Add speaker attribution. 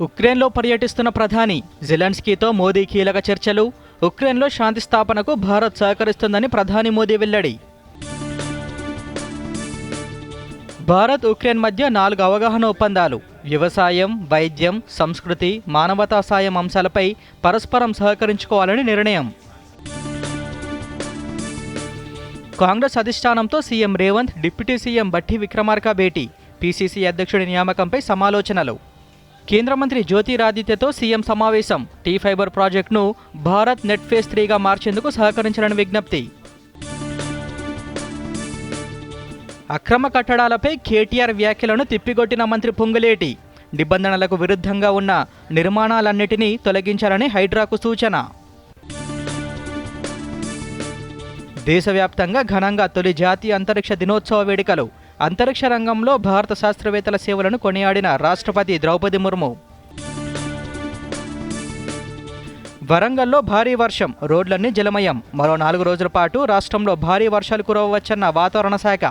Speaker 1: ఉక్రెయిన్లో పర్యటిస్తున్న ప్రధాని జిలెన్స్కీతో మోదీ కీలక చర్చలు. ఉక్రెయిన్లో శాంతి స్థాపనకు భారత్ సహకరిస్తుందని ప్రధాని మోదీ వెల్లడి. భారత్ ఉక్రెయిన్ మధ్య నాలుగు అవగాహన ఒప్పందాలు. వ్యవసాయం వైద్యం సంస్కృతి మానవతా సాయం అంశాలపై పరస్పరం సహకరించుకోవాలని నిర్ణయం. Congress అధిష్టానంతో CM Revanth deputy CM Bhatti Vikramarka భేటీ. పీసీసీ అధ్యక్షుడి నియామకంపై సమాలోచనలు. కేంద్ర మంత్రి జ్యోతిరాదిత్యతో సీఎం సమావేశం. టీ ఫైబర్ ప్రాజెక్టును భారత్ నెట్ ఫేస్ త్రీగా మార్చేందుకు సహకరించాలని విజ్ఞప్తి. అక్రమ కట్టడాలపై కేటీఆర్ వ్యాఖ్యలను తిప్పికొట్టిన మంత్రి పొంగులేటి. నిబంధనలకు విరుద్ధంగా ఉన్న నిర్మాణాలన్నిటినీ తొలగించాలని హైడ్రాకు సూచన. దేశవ్యాప్తంగా ఘనంగా తొలి జాతీయ అంతరిక్ష దినోత్సవ వేడుకలు. అంతరిక్ష రంగంలో భారత శాస్త్రవేత్తల సేవలను కొనియాడిన రాష్ట్రపతి ద్రౌపది ముర్ము. వరంగల్లో భారీ వర్షం రోడ్లన్నీ జలమయం. మరో నాలుగు రోజుల పాటు రాష్ట్రంలో భారీ వర్షాలు కురవవచ్చన్న వాతావరణ శాఖ.